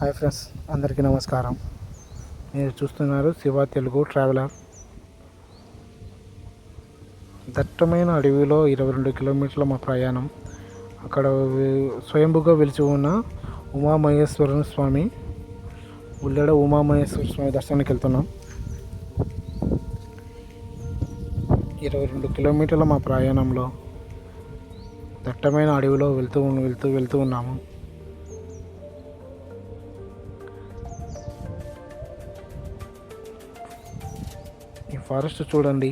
Hi friends అందరికీ నమస్కారం. మీరు చూస్తున్నారు శివ తెలుగు ట్రావెలర్. దట్టమైన అడవిలో ఇరవై రెండు కిలోమీటర్ల మా ప్రయాణం. అక్కడ స్వయంభుగా వెలిచి ఉన్న ఉమామహేశ్వర స్వామి. ఉల్లెడ ఉమామహేశ్వర స్వామి దర్శనానికి వెళ్తున్నాం. ఇరవై రెండు కిలోమీటర్ల మా ప్రయాణంలో దట్టమైన అడవిలో వెళ్తూ వెళ్తూ వెళ్తూ ఉన్నాము. ఫారెస్ట్ చూడండి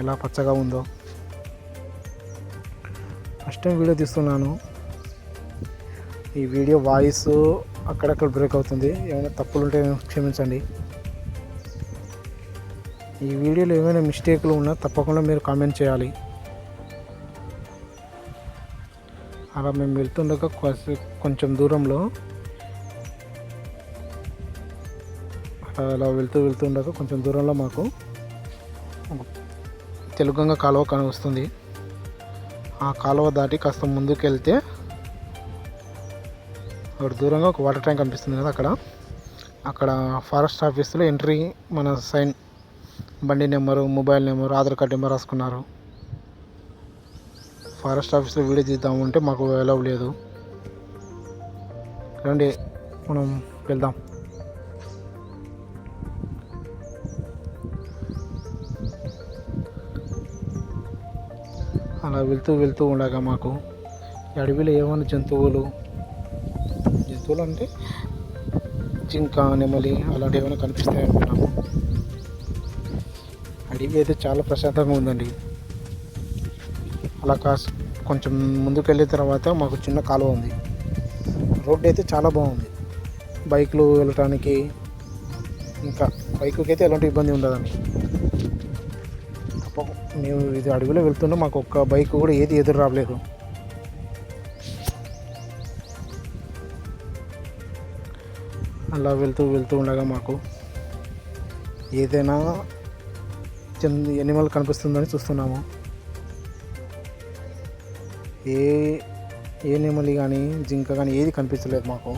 ఎలా పచ్చగా ఉందో. ఫస్ట్ టైం వీడియో తీస్తున్నాను. ఈ వీడియో వాయిస్ అక్కడక్కడ బ్రేక్ అవుతుంది. ఏమైనా తప్పులు ఉంటే క్షమించండి. ఈ వీడియోలో ఏమైనా మిస్టేక్లు ఉన్నా తప్పకుండా మీరు కామెంట్ చేయాలి. అలా మేము వెళ్తుండగా కొంచెం దూరంలో అలా వెళ్తూ వెళ్తూ వెళ్తుండగా కొంచెం దూరంలో మాకు ఒక తెలుగంగ కాలువ కనిపిస్తుంది. ఆ కాలువ దాటి కాస్త ముందుకు వెళ్తే అక్కడ దూరంగా ఒక వాటర్ ట్యాంక్ కనిపిస్తుంది కదా అక్కడ. అక్కడ ఫారెస్ట్ ఆఫీస్లో ఎంట్రీ మన సైన్ బండి number mobile number Aadhaar card number రాసుకున్నారు. ఫారెస్ట్ ఆఫీస్లో వీడియో తీద్దామంటే మాకు అలౌ లేదు. రండి మనం వెళ్దాం. అలా వెళ్తూ వెళ్తూ ఉండగా మాకు ఈ అడవిలో ఏమైనా జంతువులు జంతువులు అంటే జింక నెమలి అలాంటివి ఏమైనా కనిపిస్తాయి అనుకున్నాము. అడవి అయితే చాలా ప్రశాంతంగా ఉందండి. అలా కాస్ కొంచెం ముందుకు వెళ్ళిన తర్వాత మాకు చిన్న కాలువ ఉంది. రోడ్డు అయితే చాలా బాగుంది. బైక్లు వెళ్ళటానికి ఇంకా బైక్కి అయితే ఎలాంటి ఇబ్బంది ఉండదండి. మేము ఇది అడవిలో వెళ్తుండే మాకు ఒక్క బైక్ కూడా ఏది ఎదురు రావలేదు. అలా వెళ్తూ వెళ్తూ ఉండగా మాకు ఏదైనా చిన్న ఎనిమల్ కనిపిస్తుందని చూస్తున్నాము. ఏ ఏ నెమలి కానీ జింక కానీ ఏది కనిపించలేదు మాకు.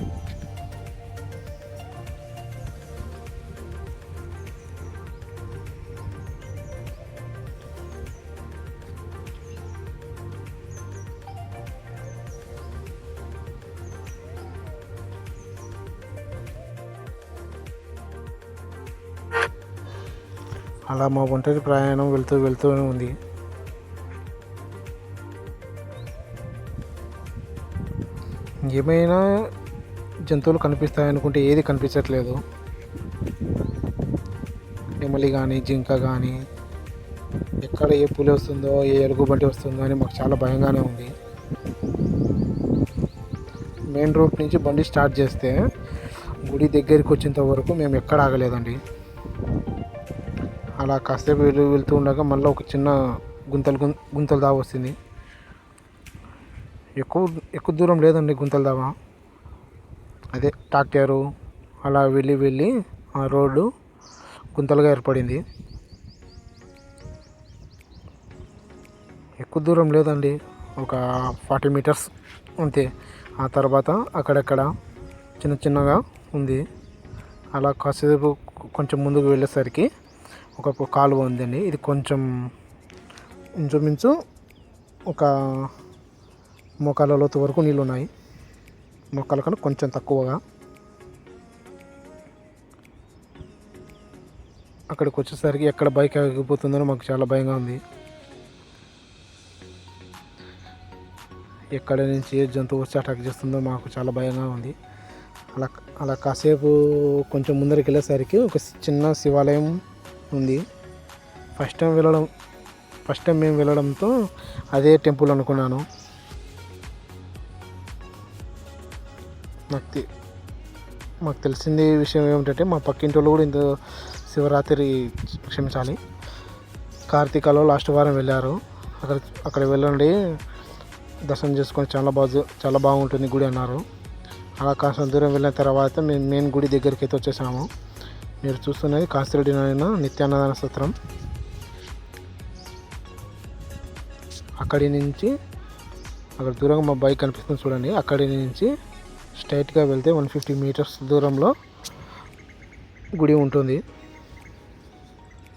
అలా మా ఒంటరి ప్రయాణం వెళ్తూ వెళ్తూనే ఉంది. ఏమైనా జంతువులు కనిపిస్తాయనుకుంటే ఏది కనిపించట్లేదు. నెమలి కానీ జింక కానీ ఎక్కడ ఏ పులి వస్తుందో ఏ ఎలుగుబంటి వస్తుందో అని మాకు చాలా భయంగానే ఉంది. మెయిన్ రోడ్ నుంచి బండి స్టార్ట్ చేస్తే గుడి దగ్గరికి వచ్చేంత వరకు మేము ఎక్కడ ఆగలేదండి. అలా కాసేపు వెళ్ళి వెళ్తూ ఉండగా మళ్ళీ ఒక చిన్న గుంతలు గుం దావ వస్తుంది. ఎక్కువ ఎక్కువ దూరం లేదండి గుంతలు దావ. అదే ట్రాక్టరు అలా వెళ్ళి వెళ్ళి ఆ రోడ్డు గుంతలుగా ఏర్పడింది. ఎక్కువ దూరం లేదండి. ఒక ఫార్టీ మీటర్స్ అంతే ఆ తర్వాత అక్కడక్కడ చిన్న చిన్నగా ఉంది. అలా కాసేపు కొంచెం ముందుకు వెళ్ళేసరికి ఒక కాలువ ఉందండి. ఇది కొంచెం ఇంచుమించు ఒక మోకాల లోతు వరకు నీళ్ళు ఉన్నాయి మొక్కల కన్నా కొంచెం తక్కువగా. అక్కడికి వచ్చేసరికి ఎక్కడ బైక్ ఆగిపోతుందో మాకు చాలా భయంగా ఉంది. ఎక్కడ నుంచి ఏ జంతువు వచ్చి అటాక్ చేస్తుందో మాకు చాలా భయంగా ఉంది. అలా అలా కాసేపు కొంచెం ముందరికి వెళ్ళేసరికి ఒక చిన్న శివాలయం ఉంది. ఫస్ట్ టైం వెళ్ళడం ఫస్ట్ టైం మేము వెళ్ళడంతో అదే టెంపుల్ అనుకున్నాను. నాకు మాకు తెలిసింది విషయం ఏమిటంటే మా పక్కింటి వాళ్ళు కూడా ఇంత శివరాత్రి క్షమించాలి. కార్తీకలో లాస్ట్ వారం వెళ్ళారు. అక్కడ అక్కడ వెళ్ళండి. దర్శనం చేసుకొని చాలా బాగు చాలా బాగుంటుంది గుడి అన్నారు. అలా కాస్త దూరం వెళ్ళిన తర్వాత మేము మెయిన్ గుడి దగ్గరికి అయితే వచ్చేసాము. మీరు చూస్తున్నది కాసిరెడ్డి నాయన నిత్యాన్నదాన సత్రం. అక్కడి నుంచి అక్కడ దూరంగా మా బైక్ కనిపిస్తుంది చూడండి. అక్కడి నుంచి స్ట్రైట్గా వెళ్తే వన్ ఫిఫ్టీ మీటర్స్ దూరంలో గుడి ఉంటుంది.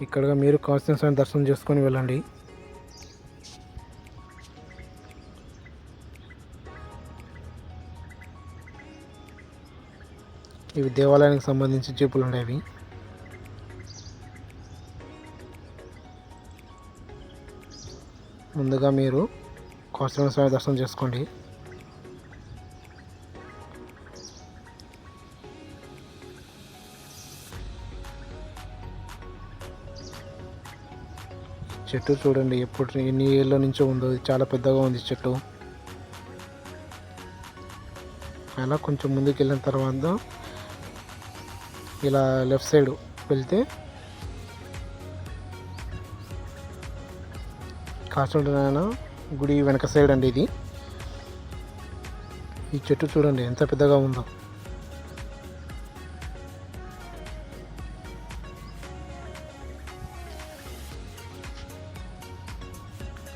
ఇక్కడ మీరు కాన్స్టెన్స్ దర్శనం చేసుకొని వెళ్ళండి. ఇవి దేవాలయానికి సంబంధించి చెప్పులు ఉండేవి. ముందుగా మీరు కోస్టమ స్వామి దర్శనం చేసుకోండి. చెట్టు చూడండి ఎప్పుడు ఎన్ని ఏళ్ళ నుంచో ఉందో చాలా పెద్దగా ఉంది చెట్టు. అలా కొంచెం ముందుకు వెళ్ళిన తర్వాత ఇలా లెఫ్ట్ సైడ్ వెళ్తే కాచుంటున్న గుడి వెనక సైడ్ అండి ఇది. ఈ చెట్టు చూడండి ఎంత పెద్దగా ఉందో.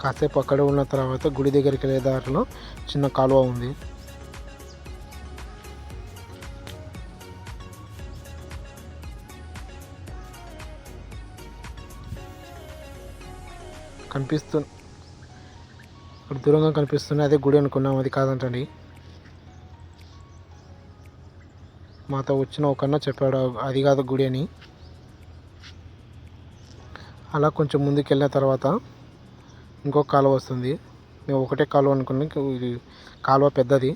కాసేపు అక్కడ ఉన్న తర్వాత గుడి దగ్గరికి వెళ్ళే దారిలో చిన్న కాలువ ఉంది. కనిపిస్తు అక్కడ దూరంగా కనిపిస్తుంది అదే గుడి అనుకున్నాం అది కాదంటండి. మాతో వచ్చిన ఒకన్నా చెప్పాడు అది కాదు గుడి అని. అలా కొంచెం ముందుకు వెళ్ళిన తర్వాత ఇంకో కాలువ వస్తుంది. మేము ఒకటే కాలువ అనుకున్నాం ఇది కాలువ పెద్దది.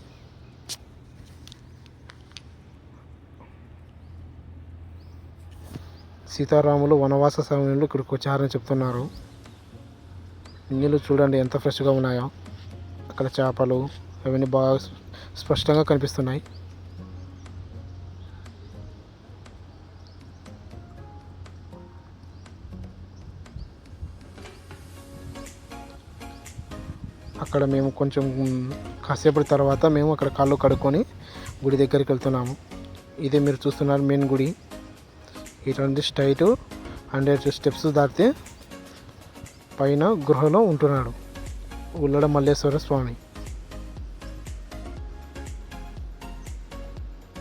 సీతారాములు వనవాస సమయంలో ఇక్కడికి వచ్చారని చెప్తున్నారు. నీళ్ళు చూడండి ఎంత ఫ్రెష్గా ఉన్నాయో. అక్కడ చేపలు అవన్నీ బాగా స్పష్టంగా కనిపిస్తున్నాయి. అక్కడ మేము కొంచెం కాసేపటి తర్వాత మేము అక్కడ కాళ్ళు కడుక్కొని గుడి దగ్గరికి వెళ్తున్నాము. ఇదే మీరు చూస్తున్నారు మెయిన్ గుడి. ఇటువంటి స్ట్రైట్ హండ్రెడ్ స్టెప్స్ దాటితే పైన గృహలో ఉంటున్నాడు. ఉల్లడ మల్లేశ్వర స్వామి.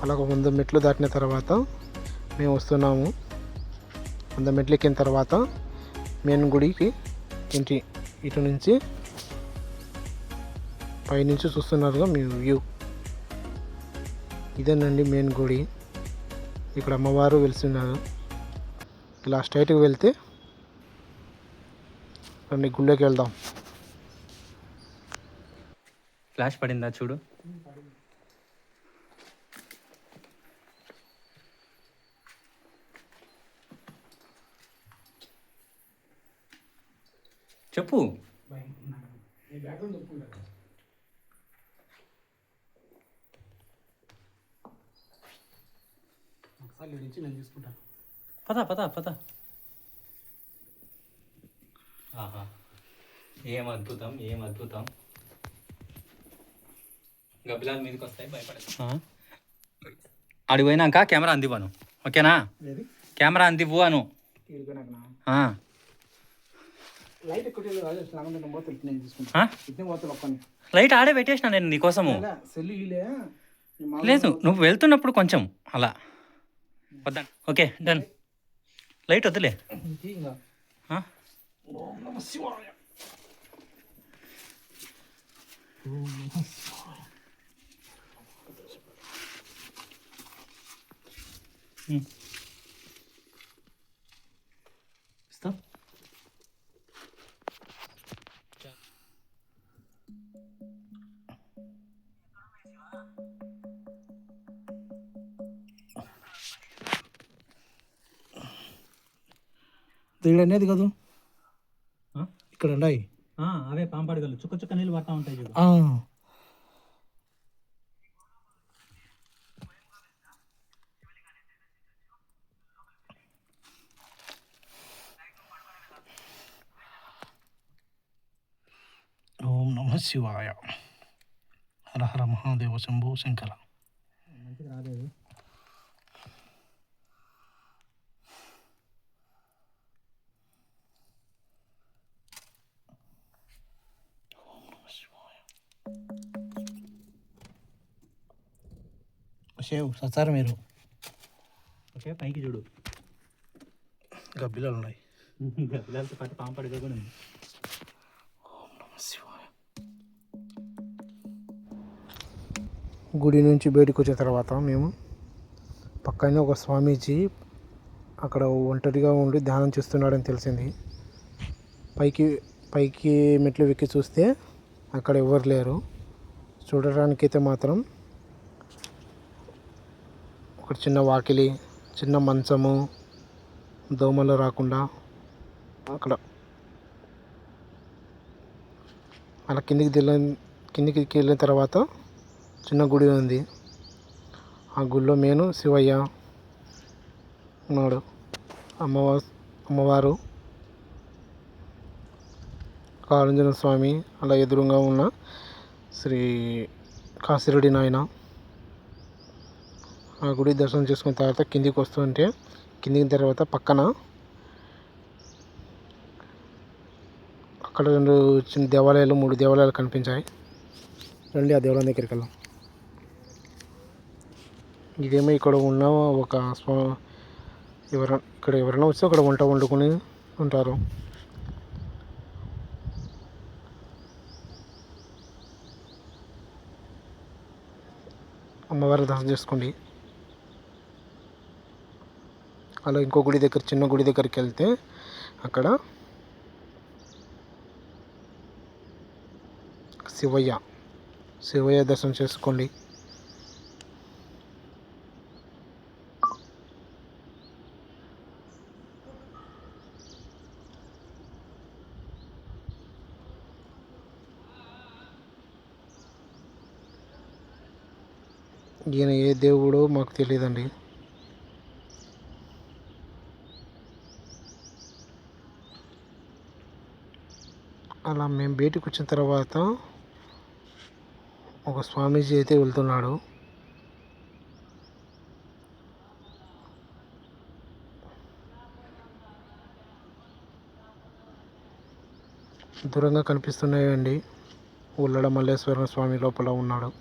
అలా ఒక వంద మెట్లు దాటిన తర్వాత మేము వస్తున్నాము. వంద మెట్లు ఎక్కిన తర్వాత మెయిన్ గుడికి ఇంటి ఇటు నుంచి పైనుంచి చూస్తున్నారుగా మీ వ్యూ. ఇదేనండి మెయిన్ గుడి. ఇక్కడ అమ్మవారు వెలిసిన్నారు ఇలా స్ట్రైట్కి వెళ్తే రండి గుళ్ళోకి వెళ్దాం. ఫ్లాష్ పడిందా చూడు. చెప్పు. పద పద పద. ఏం అద్భుతం ఏం అద్భుతం. గబ్బిలాల మీదకి వస్తాయి భయపడదు ఆడికి పోయినాక కెమెరా అందివ్వను. ఓకేనా? కెమెరా అందివ్వు అను. లైట్ రాజేష్. లాగా నేను పోతే నేను తీసుకుంటాను ఆ? ఇట్నే పోతే ఒక్కని లైట్ ఆడే పెట్టేసిన నేను నీకోసము సెల్ ఇలే లేదు నువ్వు వెళ్తున్నప్పుడు కొంచెం అలా వద్దా ఓకే డన్ లైట్ వద్దులే ఇంకా ఆ? ఓం నమ శివాయ ఉమ్. ఇస్తా ఇక్కడ అనేది కాదు ఆ? ఇక్కడ ఉన్నాయి అవే పాంపాడుగలు చుక్క చుక్క నీళ్ళు పడతా ఉంటాయి చూడు. ఓం నమ శివాయ. హర హర మహాదేవ శంభో శంకర. షేవ్ సచ్చారు మీరు ఓకే పైకి చూడు గబ్బిలాలు ఉన్నాయి పిల్లలతో పాటు పాము పడుకో కూడా ఉంది గుడి నుంచి బయటకు వచ్చిన తర్వాత మేము పక్కనే ఒక స్వామీజీ అక్కడ ఒంటరిగా ఉండి ధ్యానం చేస్తున్నాడని తెలిసింది పైకి పైకి మెట్లు ఎక్కి చూస్తే అక్కడ ఎవరు లేరు చూడడానికైతే మాత్రం ఒక చిన్న వాకిలి చిన్న మంచము దోమలు రాకుండా అక్కడ. అలా కిందికి దిల్ల కిందికి వెళ్ళిన తర్వాత చిన్న గుడి ఉంది. ఆ గుడిలో నేను శివయ్య ఉన్నాడు. అమ్మవారు అమ్మవారు కాళంజన స్వామి అలా ఎదురుగా ఉన్న శ్రీ కాసిరెడ్డి నాయన ఆ గుడి దర్శనం చేసుకున్న తర్వాత కిందికి వస్తుంటే కిందికి తర్వాత పక్కన అక్కడ రెండు చిన్న దేవాలయాలు మూడు దేవాలయాలు కనిపించాయి. రండి ఆ దేవాలయం దగ్గరికి వెళ్దాం. ఇదేమో ఇక్కడ ఉన్న ఒక స్వా ఎవర ఇక్కడ ఎవరైనా వస్తే అక్కడ వంట వండుకొని ఉంటారు. అమ్మవారి దర్శనం చేసుకోండి. అలా ఇంకో గుడి దగ్గర చిన్న గుడి దగ్గరికి వెళ్తే అక్కడ శివయ్య. శివయ్య దర్శనం చేసుకోండి. ఈయన ఏ దేవుడో మాకు తెలియదండి. అలా మేము బయటకు వచ్చిన తర్వాత ఒక స్వామీజీ అయితే వెళ్తున్నాడు. దూరంగా కనిపిస్తున్నాయండి. ఉల్లడ మల్లేశ్వర స్వామి లోపల ఉన్నాడు.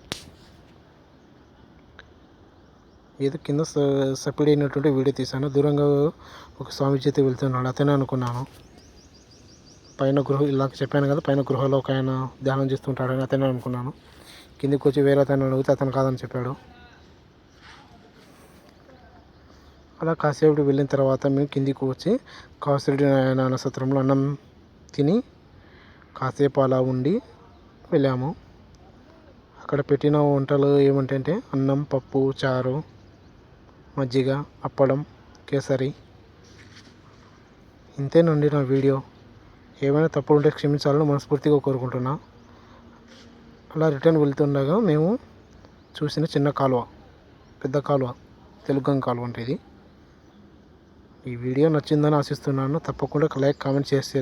ఏదో కింద స- సపిడి అయినటువంటి వీడియో తీశాను. దూరంగా ఒక స్వామీజీ అయితే వెళ్తున్నాడు. అతనే అనుకున్నాను. పైన గృహ ఇలా చెప్పాను కదా పైన గృహలో ఒక ఆయన ధ్యానం చేస్తుంటాడని అతనే అనుకున్నాను. కిందికి వచ్చి వేరే అతను అడిగితే అతను కాదని చెప్పాడు. అలా కాసేపు వెళ్ళిన తర్వాత మేము కిందికి వచ్చి కాసిరెడ్డి నాయన సత్రంలో అన్నం తిని కాసేపు అలా ఉండి వెళ్ళాము. అక్కడ పెట్టిన వంటలు ఏమిటంటే అన్నం పప్పు చారు మజ్జిగ అప్పడం కేసరి. ఇంతేనండి నా వీడియో. ఏమైనా తప్పులు ఉంటే క్షమించాలని మనస్ఫూర్తిగా కోరుకుంటున్నా. అలా రిటర్న్ వెళ్తుండగా మేము చూసిన చిన్న కాలువ పెద్ద కాలువ తెలుగం కాలువ అంటే ఇది. ఈ వీడియో నచ్చిందని ఆశిస్తున్నాను. తప్పకుండా లైక్ కామెంట్ చేసి